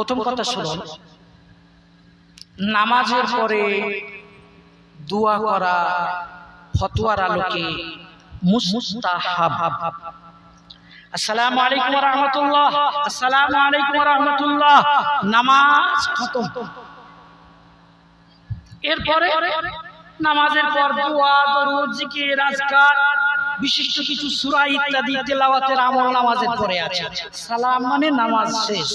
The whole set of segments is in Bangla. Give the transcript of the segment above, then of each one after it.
প্রথম কথা শুনুন নামাজের পরে দোয়া করা ফতোয়ার আলোকে মুস্তাহাব। আসসালামু আলাইকুম ওয়া রাহমাতুল্লাহ। আসসালামু আলাইকুম রাহমাতুল্লাহ। নামাজ খতম। এরপরে নামাজের পর দোয়া দরুদ জিকির আজকার বিশিষ্ট কিছু সূরা ইত্যাদি তেলাওয়াতের আমল নামাজের পরে আছে। সালাম মানে নামাজ শেষ।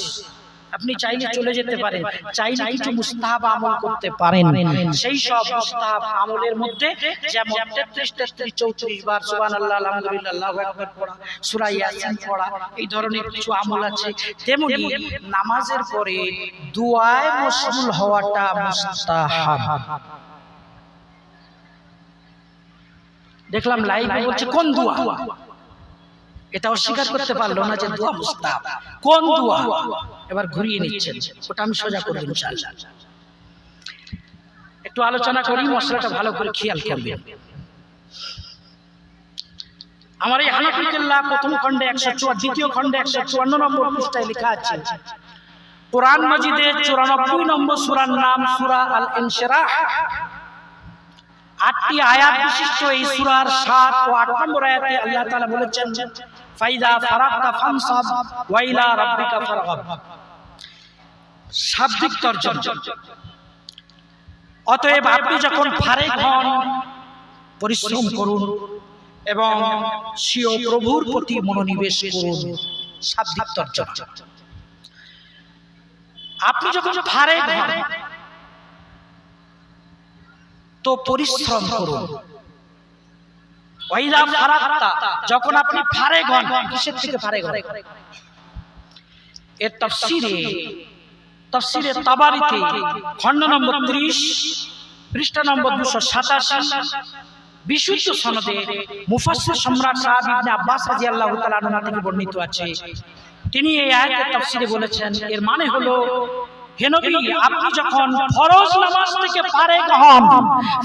আপনি চাইলে চলে যেতে পারেন চাইলে কিছু মুস্তাহাব আমল করতে পারেন সেই সব মুস্তাহাব আমলের মধ্যে যেমন 33 33 34 বার সুবহানাল্লাহ আলহামদুলিল্লাহ আল্লাহু আকবার পড়া সূরা ইয়াসিন পড়া এই ধরনের কিছু আমল আছে তেমনি নামাজের পরে দুআয় মশগুল হওয়াটা মুস্তাহাব দেখলাম লাইভে বলছে কোন দোয়া এটা অস্বীকার করতে পারল না যে দোয়া মুস্তাহাব কোন দোয়া এবার ঘুরিয়ে নিচ্ছেন। ওটা আমি সোজা করে দেব ইনশাআল্লাহ একটু আলোচনা করি, মশলাটা ভালো করে খেয়াল করবেন। আমার এই হানাফিকেল্লা প্রথম খণ্ডে একশো চুয়া, দ্বিতীয় খণ্ডে একশো চুয়ান্ন নম্বর পৃষ্ঠায় লেখা আছে, কোরআন মাজিদের চুরানব্বই নম্বর সুরার নাম সুরা আল ইনশিরাহ আটটি আয়াত বিশিষ্ট এই সূরার 7 ও 8 নম্বর আয়াতে আল্লাহ তালা বলেছেন, ফাইদা ফারাকতা ফানসাব ওয়া ইলা রাব্বিকা ফারগাব। শাব্দিক তরজমা অতএব আপনি যখন ফারেক হন পরিশ্রম করুন এবং স্বীয় প্রভুর প্রতি মনোনিবেশ করুন। শাব্দিক তরজমা আপনি যখন ফারেক হন তো পরিশ্রম করুন। ওয়াইদা ফারাক্তা যখন আপনি ফারেগ হন কিসের থেকে ফারেগ হন? এর তাফসিরে তাফসিরে তাবারিতে খণ্ড নম্বর 30 পৃষ্ঠা নম্বর 287 বিশুদ্ধ সনদে মুফাসসির সম্রাট সাহাব ইবনে আব্বাস রাদিয়াল্লাহু তাআলা থেকে বর্ণিত আছে। তিনি এই আয়াতের তাফসিরে বলেছেন, এর মানে হলো হে নবী আপনি যখন ফরজ নামাজ থেকে ফারেগ হন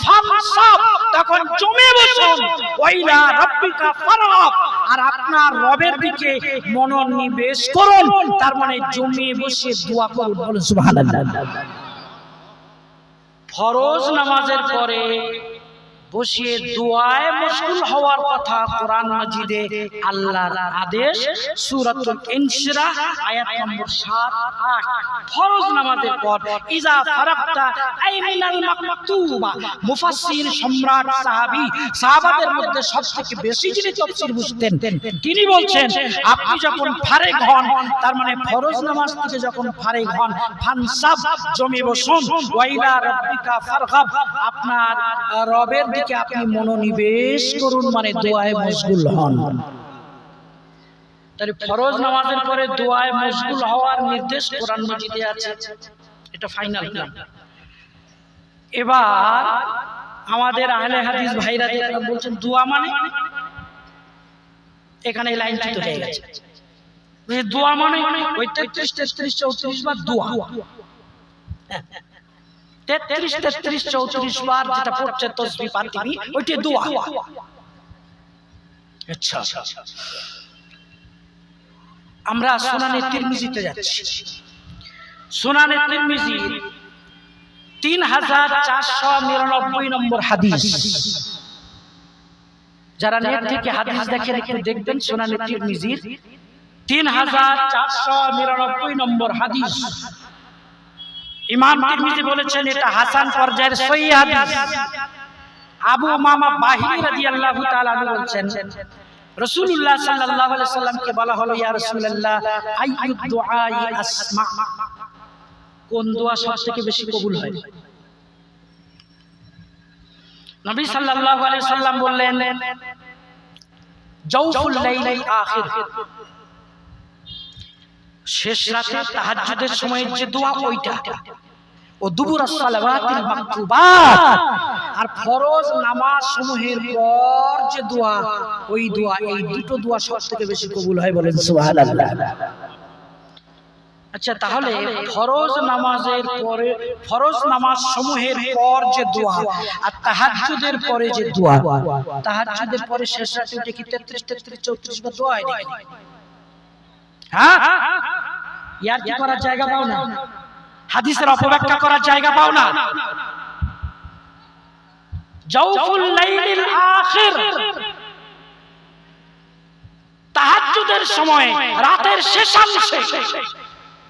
ফামসাব তখন জমে বসুন। ওয়াইলা রাব্বিকা ফারাব আর আপনার রবের দিকে মনোনিবেশ করুন। তার মানে জমে বসে দোয়া করুন। বলুন সুবহানাল্লাহ। ফরজ নামাজের পরে বসিয়ে দোয়ায় মশগুল হওয়ার কথা কোরআন মাজিদে আল্লাহর আদেশ সূরাতুল ইনশিরাহ আয়াত নম্বর 7 8 ফরজ নামাজের পর ইজা ফারাকতা আই মিনাল মাকতুবা। মুফাসসির সম্রাট সাহাবী। সাহাবাদের মধ্যে সবথেকে বেশি যিনি তাফসীর বুঝতেন তিনি বলছেন আপনি যখন ফারেগ হন তার মানে ফরজ নামাজ থেকে যখন ফারেগ হন ফানসাব জমি বসুন ওয়াইলা রাব্বিকা ফারগাব। আপনার রবের দিকে আপনি মনোনিবেশ করুন মানে দোয়ায় মশগুল হন। তাহলে ফরজ নামাজের পরে দোয়ায় মশগুল হওয়ার নির্দেশ কোরআন মাজিদে আছে। এটা ফাইনাল প্ল্যান এবার আমাদের আহলে হাদিস ভাইরা যারা বলছেন, দোয়া মানে? এখানে লাইন চিত হয়ে গেছে। দোয়া মানে? ওই তেত্রিশ তেত্রিশ, চৌত্রিশ বার দোয়া। তেত্রিশ তেত্রিশ, চৌত্রিশ বার যেটা পড়ছে তসবি ওইটি দোয়া। আচ্ছা। আমরা তিরমিজিতে যাচ্ছি। তিরমিজি, তিন হাজার চারশো নিরানব্বই নম্বর হাদিস। যারা নেট থেকে হাদিস দেখে রেখে দেখবেন সোনানে তিরমিজির তিন হাজার চারশো নিরানব্বই নম্বর হাদিস। ইমাম তিরমিজি বলেছেন এটা হাসান পর্যায়ের সহি হাদিস। আবু মামা বাহিনী রাদিয়াল্লাহু তাআলা বলছেন, রাসূলুল্লাহ সাল্লাল্লাহু আলাইহি সাল্লামকে বলা হলো, ইয়া রাসূলুল্লাহ, আইয়ুদ দুআই আসমা। কোন দোয়া সবথেকে বেশি কবুল হয়? নবী সাল্লাল্লাহু আলাইহি সাল্লাম বললেন জাওফুল লাইলিল আখির। শেষ রাতে তাহাজ্জুদের সময় যে দোয়া ওইটা। ও দুবুর সালাওয়াতিল মাকতুবাত। আর ফরজ নামাজ সমূহের পর যে দোয়া ওই দোয়া এই দুটো দোয়া সবথেকে বেশি কবুল হয় বলেন সুবহানাল্লাহ। আচ্ছা তাহলে ফরজ নামাজের পরে ফরজ নামাজ সমূহের পর যে দোয়া আর তাহাজ্জুদের পরে যে দোয়া তাহাজ্জুদের পরে শেষ রাতে উঠে কি 33 33 34 বা দোয়া হয় নাকি? হ্যাঁ? ইয়ার কি করার জায়গা পাও না? হাদিসের অপব্যাখ্যা করার জায়গা পাও না? জাউফুল লাইলিল আখির। তাহাজ্জুদের সময় রাতের শেষাংশে।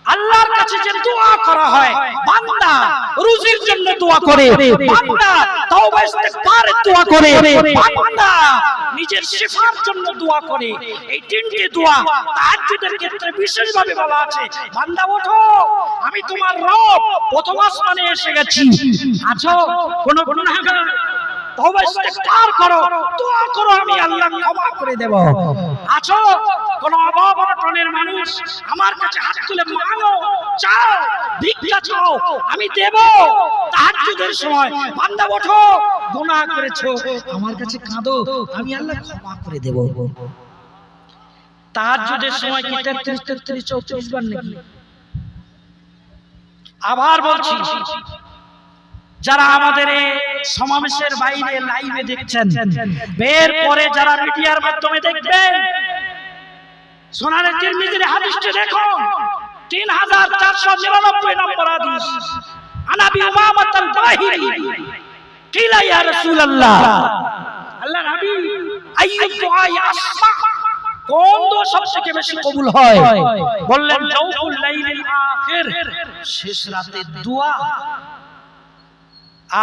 আল্লাহর কাছে যে দোয়া করা হয় বান্দা রুজির জন্য দোয়া করে বান্দা তওবা ইস্তেগফারের দোয়া করে বান্দা নিজের শিফার জন্য দোয়া করে। এই তিনটি দোয়া তাহাজ্জুদের ক্ষেত্রে বিশেষভাবে বলা আছে। বান্দা ওঠো আমি তোমার রব প্রথম আসমানে এসে গেছি। আছো কোন গুনাহগার তওবা ইস্তেগফার করো দোয়া করো আমি আল্লাহ ক্ষমা করে দেব। আছো কোন মানুষ আমার কাছে হাত তুলে চাও, ভিক্ষা চাও, আমি দেব। তাহাজ্জুদের সময় বান্দা ওঠো গুনাহ করেছ। আমার কাছে কাঁদো, আমি আল্লাহ ক্ষমা করে দেব। তাহাজ্জুদের সময় কি 33 33 34 বার নাকি? আবার বলছি, যারা আমাদের সমাবেশের বাইরে লাইভে দেখছেন, বের পরে যারা মিডিয়ার মাধ্যমে দেখবেন সোনারে তিরমিজির হাদিসটি দেখুন। তিন হাজার চারশো নিরানব্বই নম্বর হাদিস। আনাবি কিলা ইয়া রাসূলুল্লাহ। আসমা। কোন দোয়া বেশি কবুল হয়? বললেন জাওফুল লাইলিল আখির। শেষ দোয়া।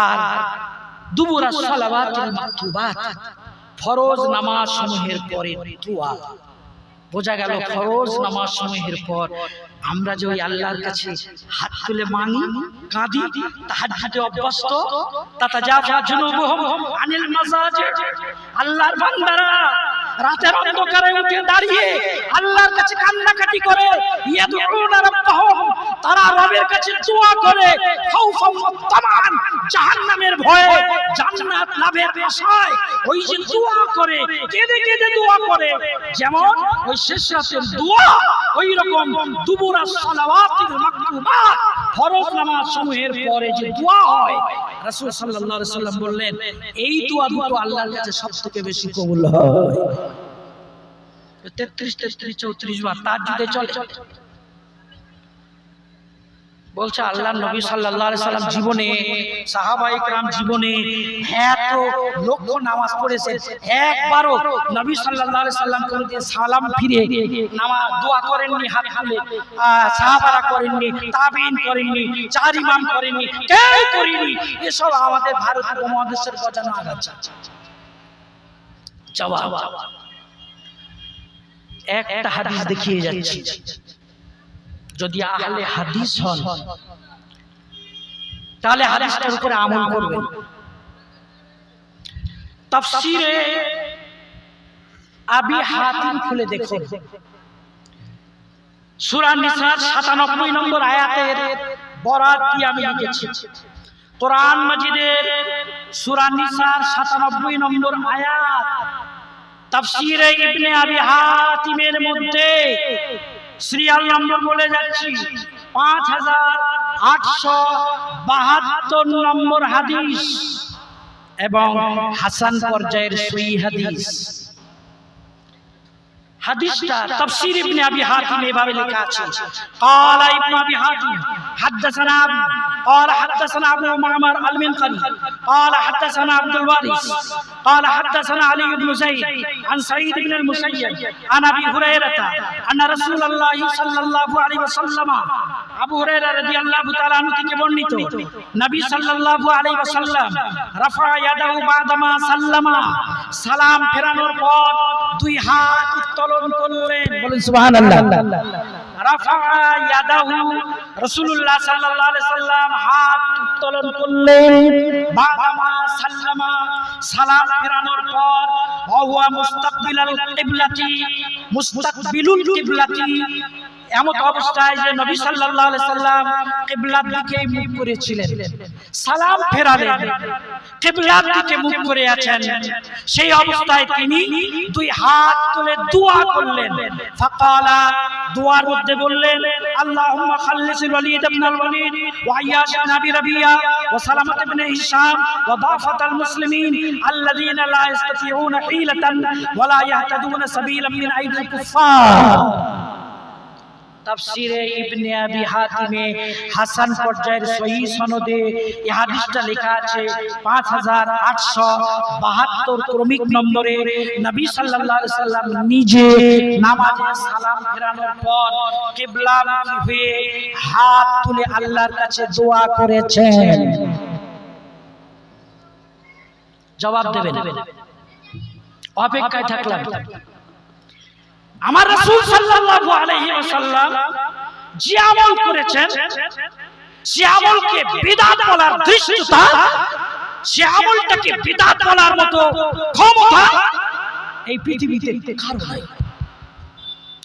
আর দুবুরা ফরজ নামাজ সমূহের পরে দোয়া। বোঝা গেল ফরজ নামাজ সময়ের পর। আমরা যে ওই আল্লাহর কাছে হাত তুলে মানি কাঁদি তাহার হাতে অভ্যস্ত তাতা জাফা জুনুবুহুম আনিল মাসাজিদ আল্লাহর বান্দারা রাতের অন্ধকারে উঠে দাঁড়িয়ে আল্লাহর কাছে কান্নাকাটি করে। ইয়াদউনা রাব্বাহুম তারা রবের কাছে দোয়া করে তামান জাহান্নামের ভয়ে জান্নাত লাভের আশায় ওই যে দোয়া করে, কেঁদে কেঁদে দোয়া করে। যেমন ওই শেষ রাতের দোয়া, ওই রকম দুবুরা সালাওয়াতিল মাকতুবাত ফরজ নামাজ সমূহের পরে যে দোয়া হয়, রাসূল সাল্লাল্লাহু আলাইহি সাল্লাম বললেন, এই দোয়া দুটো আল্লাহর কাছে সবথেকে বেশি কবুল হয়। 33 33 34 বার তার যদি চলে। বলছে আল্লাহ নবী সাল্লাম জীবনে সাহাবা ইকরাম জীবনে এত লক্ষ নামাজ পড়েছেন একবারও নবী সাল্লাম কোনদিন সালাম ফিরে নামাজ দোয়া করেননি হাত তুলে। সাহাবারা করেননি তাবিন করেননি চার ইমাম করেননি কেউ করেনি। এসব আমাদের ভারত উপমহাদেশের গজানো আগাছা জবাব। একটা হাদিস দেখিয়ে যাচ্ছি। যদি আহলে হাদিস হন তাহলে হাদিসটার উপরে আমল করবেন। তাফসিরে আবি হাতিম খুলে দেখুন। সূরা নিসার 97 নম্বর আয়াতের বরাত দিয়ে আমি লিখেছি। কোরআন মাজিদের সূরা নিসার 97 নম্বর আয়াত। তাফসিরে ইবনে আবি হাতিমের মধ্যে সিরিয়াল নম্বর বলে যাচ্ছি। পাঁচ হাজার আটশো বাহাত্তর নম্বর হাদিস এবং হাসান পর্যায়ের সুই হাদিস। হাদিসটা তাফসীর ইবনে আবি হাতিম এভাবে লেখা আছে قال ابن ابي حاتم حدثنا قال حدثنا ابو معمر المنقري قال حدثنا عبد الوارث قال حدثنا علي بن زيد عن سعيد بن المسيب عن ابي هريره ان رسول الله صلى الله عليه وسلم আবু হুরায়রা রাদিয়াল্লাহু তাআলা আনহু থেকে বর্ণিত নবী সাল্লাল্লাহু আলাইহি ওয়াসাল্লাম রাফা ইয়াদাহু বাদামা সাল্লামা সালাম ফেরানোর পর দুই হাত উত্তোলন করলেন। বলেন সুবহানাল্লাহ। রাফা ইয়াদাহু রাসূলুল্লাহ সাল্লাল্লাহু আলাইহি সাল্লাম হাত উত্তোলন করলেন। বাদামা সাল্লামা সালাম ফেরানোর পর ওয়া মুস্তাকবিলাল কিবলাতি মুস্তাকবিলুল কিবলাতি। এমন অবস্থায় যে নবী সাল্লাল্লাহু আলাইহি সাল্লাম কিবলার দিকে মুখ করেছিলেন। সালাম ফেরালেন। কিবলার দিকে মুখ করে আছেন। সেই অবস্থায় তিনি দুই হাত তুলে দোয়া করলেন। ফাকালা দোয়ার মধ্যে বললেন আল্লাহুম্মা খাল্লিসিল ওয়ালিদ ইবনে আল ওয়ালিদ ওয়া আইয়াশ ইবনে আবি রাবিয়া ওয়া সালামাত ইবনে হিশাম ওয়া দাফাতাল মুসলিমিন আল্লাযীনা লা ইস্তাতিউনা হিলাতান ওয়া লা ইয়াহতাদুনা সাবিলাম মিন আইদিল কুফফার। তাফসিরে ইবনে আবি হাতিমে হাসান পর্যায়ের সহি সনদে এই হাদিসটা লেখা আছে 5872 ক্রমিক নম্বরে নবী সাল্লাল্লাহু আলাইহি সাল্লাম নিজে নামাজে সালাম ফেরানোর পর কিবলামুখী হয়ে হাত তুলে আল্লাহর কাছে দোয়া করেছেন। জবাব দেবেন। অপেক্ষায় থাকলাম। আমার রাসূল সাল্লাল্লাহু আলাইহি ওয়াসাল্লাম যে আমল করেছেন, সে আমলকে বিদআত বলার দৃষ্টতা সে আমলটাকে বিদআত বলার মতো ক্ষমতা এই পৃথিবীতে কারও নাই।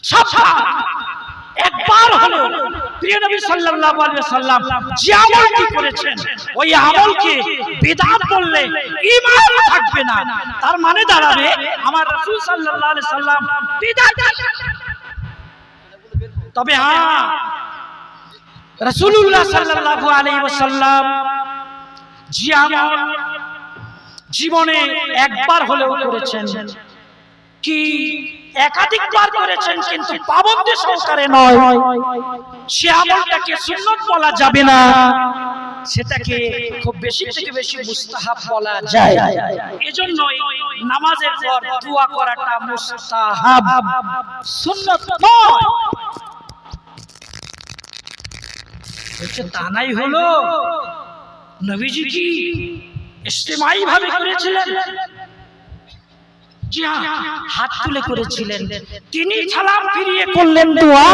সাবধান। একবার হলো প্রিয় নবী সাল্লাল্লাহু আলাইহি সাল্লাম যে আমলটি করেছেন ওই আমলকে বিদআত বললে ঈমান থাকবে না। তার মানে দাঁড়াবে আমার রাসূল সাল্লাল্লাহু আলাইহি সাল্লাম বিদআত তবে হ্যাঁ রাসূলুল্লাহ সাল্লাল্লাহু আলাইহি ওয়াসাল্লাম যে আমল জীবনে একবার হলেও করেছেন কি? একাধিকবার করেছেন কিন্তু পাবন্দি সহকারে নয়। সে আমলটাকে সুন্নত বলা যাবে না। সেটাকে খুব বেশি থেকে বেশি মুস্তাহাব বলা যায়। এজন্যই নামাজের পর দোয়া করাটা মুস্তাহাব। সুন্নত নয়। তা নাই হলো। নবীজি কি ইস্তেমাই ভাবে করেছিলেন? হাত তুলে করেছিলেন। তিনি সালাম ফিরিয়ে করলেন দোয়া।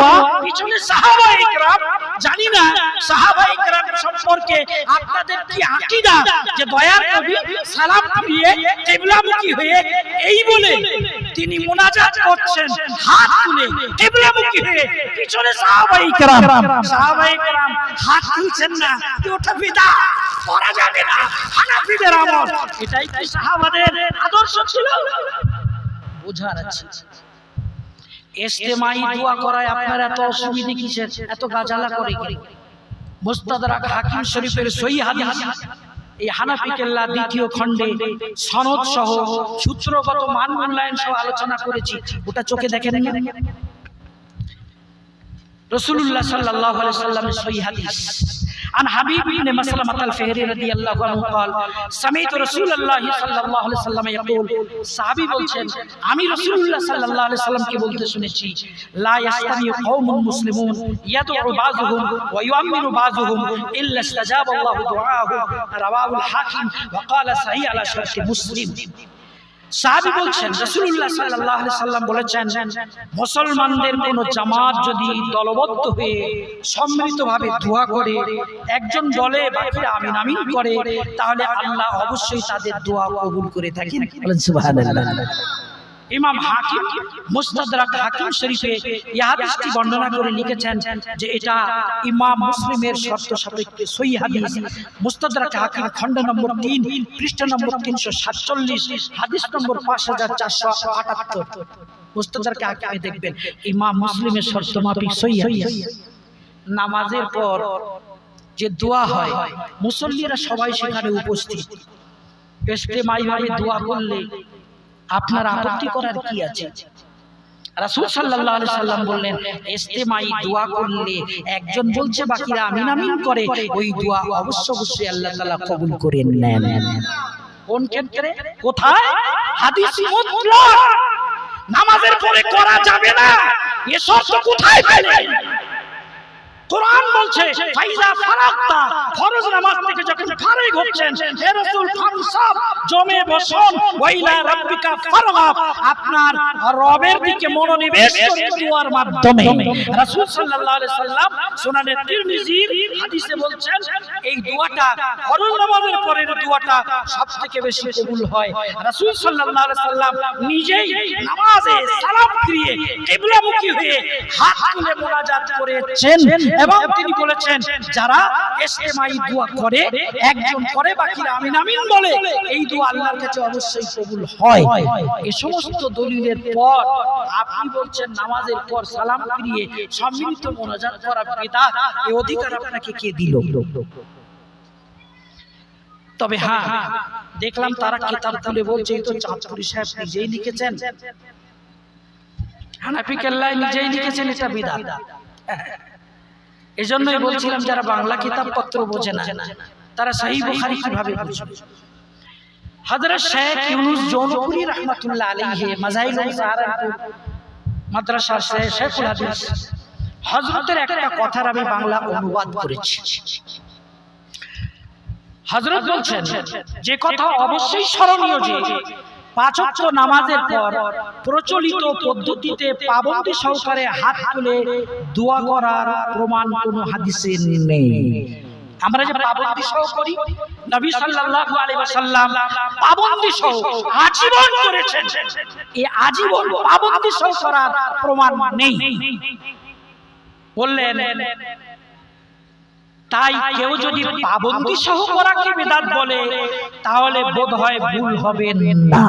পিছনে সাহাবা ইকরাম জানি না সাহাবা ইকরাম সম্পর্কে আপনাদের কি আকীদা যে দয়ার নবী সালাম ফিরিয়ে কিবলামুখী হয়ে এই বলে তিনি মুনাজাত করছেন হাত তুলে কিবলামুখী হয়ে পিছনে সাহাবা ইকরাম সাহাবা ইকরাম হাত তুলছেন না ওটা বিদা করা যাবে না হানাফিদের আমল। এটাই কি সাহাবাদের আদর্শ ছিল? বোঝার আছে। এস্তেমাই দোয়া করায় আপনার এত অসুবিধে কিসের? এত গাজালা করে কি মুস্তাদরাক হাকিম শরীফের সহি হাদিস। এই হানাফি কেল্লা দ্বিতীয় খণ্ডে সনদ সহ সূত্রগত মান মূল্যায়ন সহ আলোচনা করেছি। ওটা চোখে দেখেন না রসুল্লাহ সাল্লাহ সাল্লামের সহি হাদিস عن حبيب بن مسلمة الفهري رضي الله عنه قال سمعت رسول الله صلى الله عليه وسلم يقول সাহাবী বলছেন আমি রাসূলুল্লাহ সাল্লাল্লাহু আলাইহি সাল্লামকে বলতে শুনেছি লা ইয়াস্তামি কওমুন মুসলিমুন ইয়াদউ বাযুহুম ওয়া ইউআমিনু বাযুহুম ইল্লা ইস্তাজাবা আল্লাহু দুআআহু রাওয়াহুল হাকিম ওয়া ক্বালা সাহি আলা শারতি মুসলিম সাহাবী বলছেন রাসূলুল্লাহ সাল্লাল্লাহু আলাইহি সাল্লাম বলেছেন মুসলমানদের কোন জামাত যদি দলবদ্ধ হয়ে সম্মিলিতভাবে দোয়া করে একজন বলে বাকিরা আমিন আমিন করে তাহলে আল্লাহ অবশ্যই তাদের দোয়া কবুল করে থাকেন। বলেন সুবহানাল্লাহ। ইমাম হাকিম, মুস্তাদরাক হাকিম শরীফে এই হাদিসটি বর্ণনা করে লিখেছেন যে এটা ইমাম মুসলিমের শর্ত সাপেক্ষে সহি হাদিস। মুস্তাদরাক হাকিম খণ্ড নম্বর 3 পৃষ্ঠা নম্বর 347 হাদিস নম্বর 5478 মুস্তাদরাক হাকিমে দেখবেন, ইমাম মুসলিমের শর্ত মাফিক সহি হাদিস। নামাজের পর যে দোয়া হয়, মুসল্লিরা সবাই সেখানে উপস্থিত। ইস্তেমাইভাবে দোয়া করলে আপনার আপত্তি করার কি আছে? রাসূল সাল্লাল্লাহু আলাইহি সাল্লাম বললেন ইস্তেমাই দোয়া করলে একজন বলছে বাকিরা আমিন আমিন করে ওই দোয়া অবশ্য অবশ্যই আল্লাহ তাআলা কবুল করে নেন। কোন ক্ষেত্রে? কোথায়? হাদিস নামাজের পরে করা যাবে না। এ শর্ত কোথায় পেলেন কোরআন বলছে ফাইজা ফারাক্তা ফরজ নামাজ থেকে যখন ফারিগ হচ্ছেন হে রাসূল ফানসাব জমে বসুন ওয়াইলা রাব্বিকা ফারগাব আপনার রবের দিকে মনোনিবেশ করে দোয়ার মাধ্যমে রাসূল সাল্লাল্লাহু আলাইহি সাল্লাম সুনানে তিরমিজির হাদিসে বলছেন এই দোয়াটা ফরজ নামাজের পরের দোয়াটা সবথেকে বেশি কবুল হয়। রাসূল সাল্লাল্লাহু আলাইহি সাল্লাম নিজেই নামাজে সালাম ফিরিয়ে কিবলামুখী হয়ে হাত তুলে মোনাজাত করেছেন এবং তিনি বলেছেন যারা ইস্তেমাই দোয়া করে একজন করে বাকিরা আমিন আমিন বলে এই দোয়া আল্লাহর কাছে অবশ্যই কবুল হয়। এই সমস্ত দলিলের পর আপনি বলছেন নামাজের পর সালাম ফিরিয়ে সম্মিলিত মোনাজাত করা বিদআত এই অধিকার আপনাকে কে দিল? তবে হ্যাঁ দেখলাম তারা কিতাব তুলে বলছে এই তো চাঁদপুরি সাহেব নিজেই লিখেছেন। হানাফি কেল্লায় নিজেই লিখেছেন এটা বিদআত এই জন্যই বলছিলাম যারা বাংলা কিতাবপত্র বোঝে না তারা সহি বুখারি কীভাবে বুঝবে হযরত শেখ ইউনুস জৌনপুরি রহমাতুল্লাহ আলাইহি মাজাইল সাহারানপুর মাদ্রাসার শেখুল হাদিস। হযরতের একটা কথার আমি বাংলা অনুবাদ করেছি। হযরত বলছেন যে কথা অবশ্যই স্মরণীয় যে পাঁচ ওয়াক্ত নামাজের পর প্রচলিত পদ্ধতিতে পাবন্দি সহকারে হাত তুলে দোয়া করার প্রমাণ কোনো হাদিসে নেই। আমরা যে পাবন্দি সহ করি নবী সাল্লাল্লাহু আলাইহি ওয়াসাল্লাম পাবন্দি সহ আজীবন করেছেন। এই আজীবন পাবন্দি সহ করার প্রমাণ নেই। বললেন তাই কেউ যদি পাবন্দি সহ করাকে বেদাত বলে, তাহলে বোধ হয় ভুল হবে না।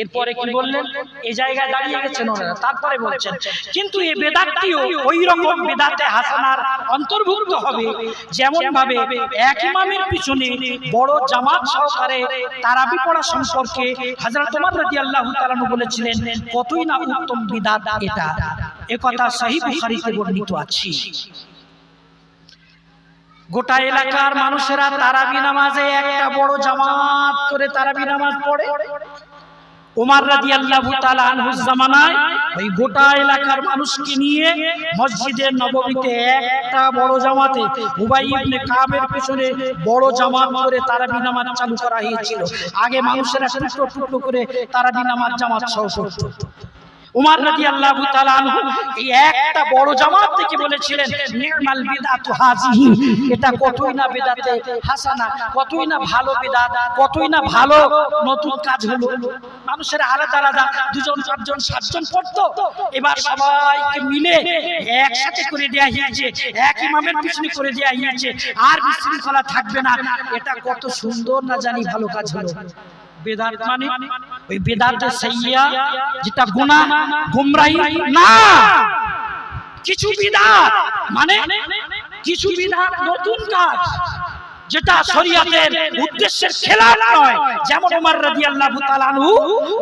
এরপরে কি বললেন? এই জায়গায় দাঁড়িয়ে গেছেন ওনারা, তারপরে বলছেন, কিন্তু এই বেদাতটিও ওই রকম বেদাতে হাসানার অন্তর্ভুক্ত হবে। যেমন ভাবে এক ইমামের পিছনে বড় জামাত সহকারে তারাবি পড়া সম্পর্কে হযরত ওমর রাদিয়াল্লাহু তাআলা বলেছিলেন, কতই না উত্তম বিদাত এটা। একথা সহিহ বুখারীতে বর্ণিত আছে। গোটা এলাকার মানুষেরা তারাবি নামাজে একটা বড় জামাত করে তারাবি নামাজ পড়ে। ওমর আনহুর জামানায় ওই গোটা এলাকার মানুষকে নিয়ে মসজিদের নববীতে একটা বড় জামাতে উবাই ইবনে কাবের পিছনে বড় জামাত করে তারাবি নামাজ চালু করা হয়েছিল। আগে মানুষেরা টুকরো টুকরো করে তারাবি নামাজ জামাত সহ উমার রাদিয়াল্লাহু আল্লাহ এই একটা বড় জামাত থেকে বলেছিলেন নিমাল বিদাতু এটা কতই না বিদাতে হাসানা, কতই না ভালো বিদাত, কতই না ভালো নতুন কাজ হলো। মানুষের আলাদা আলাদা, দুজন, চারজন, সাতজন পড়তো। এবার সবাইকে মিলে একসাথে করে দেয়া হয়েছে, এক ইমামের পিছনে করে দেয়া হয়েছে, আর বিশৃঙ্খলা থাকবে না। এটা কত সুন্দর না জানি ভালো কাজ হলো। বেদাত মানে? ওই বেদাতে সাইয়া যেটা গুনাহ গুমরাহি না। কিছু বিদাত মানে কিছু বিদাত নতুন কাজ যেটা শরীয়তের উদ্দেশ্যের খেলাফ নয়। যেমন ওমর রাদিয়াল্লাহু তাআলা আনহু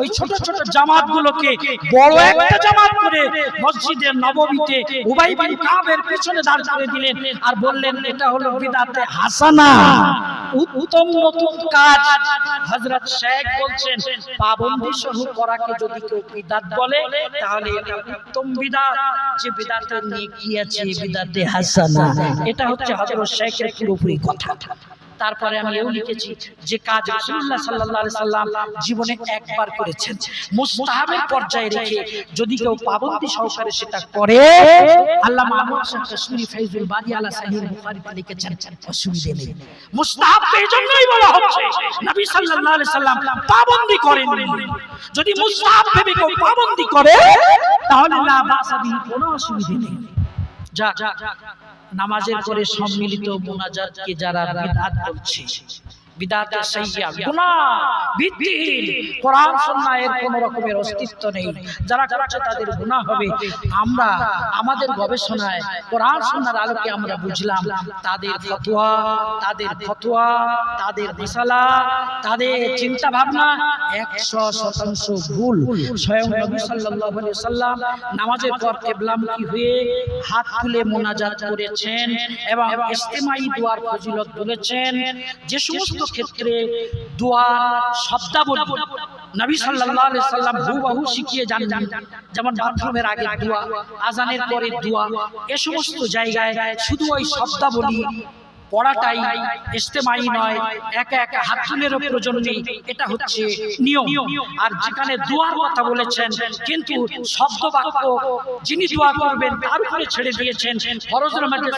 ওই ছোট ছোট জামাতগুলোকে বড় একটা জামাত করে মসজিদের নববীতে উবাই বিন কাবের পিছনে দাঁড় করে দিলেন আর বললেন এটা হলো বিদাতে হাসানা। উত্তম নতুন কাজ। হযরত শেখ বলছেন, পাবন্দি সহ করাকে যদি কেউ বিদাত বলে, তাহলে এটা উত্তম বিদাত। যে বিদাতের নেকি আছে, বিদাতে হাসানা। এটা হচ্ছে হযরত শেখের পুরোপুরি কথা। তারপরে আমি এও লিখেছি যে কাজ রাসূলুল্লাহ সাল্লাল্লাহু আলাইহি সাল্লাম জীবনে একবার করেছেন। মুস্তাহাবের পর্যায়ে রেখে যদি কেউ পাবন্দি সহকারে সেটা করে, আল্লাহ মাহমুদ শাহ কাশ্মীরি ফাইজুল বারি আলা সাহিহ বুখারীতে লিখেছেন, অসুবিধে নেই। মুস্তাহাব এই জন্যই বলা হচ্ছে, নবী সাল্লাল্লাহু আলাইহি সাল্লাম পাবন্দি করেন যদি মুস্তাহাব ভেবে কেউ পাবন্দি করে, তাহলে লা বাসা বিহি কোনো অসুবিধে নেই। যা নামাজের পরে সম্মিলিত মোনাজাতকে যারা বিদআত করছে। বিদাতে সাইয়া গুনাহ ভিত্তিহীন। কোরআন সুন্নাহ এর কোনো রকমের অস্তিত্ব নেই। যারা করছে তাদের গুনাহ হবে। আমরা আমাদের গবেষণায় কোরআন সুন্নাহর আলোকে আমরা বুঝলাম তাদের ফতোয়া তাদের ফতোয়া তাদের মশালা তাদের চিন্তা ভাবনা একশো শতাংশ ভুল। স্বয়ং নবী সাল্লাল্লাহু আলাইহি সাল্লাম নামাজের পর কিবলামুখী হয়ে হাত তুলে মোনাজাত করেছেন এবং ইস্তেমাই দোয়ার ফজিলত বলেছেন যে সমস্ত ক্ষেত্রে দোয়ার, শব্দাবলী। নবী সাল্লাল্লাহু আলাইহি সাল্লাম হুবহু শিখিয়ে যান। যেমন বাথরুমের আগে দোয়া, আজানের পরে দোয়া, এ সমস্ত জায়গায় শুধু ওই শব্দাবলী পড়াটাই ইস্তেমাই নয়, একা একা হাত প্রয়োজন। এটা হচ্ছে নিয়ম। আর যেখানে দোয়ার কথা বলেছেন, কিন্তু শব্দ বাক্য যিনি দোয়া করবেন, তার উপরে ছেড়ে দিয়েছেন।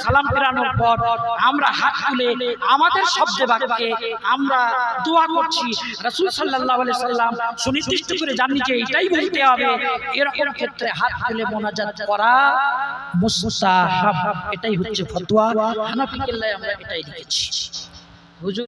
সালাম ফেরানোর পর আমরা হাত তুলে আমাদের বাক্যে আমরা দোয়া করছি। আলাইহি সাল্লাম সুনির্দিষ্ট করে জানি যে এটাই বলতে হবে, এরকম ক্ষেত্রে হাত তুলে মোনাজাত করা এটাই হচ্ছে কেল্লায় আমরা তাই লিখেছি। হুজুর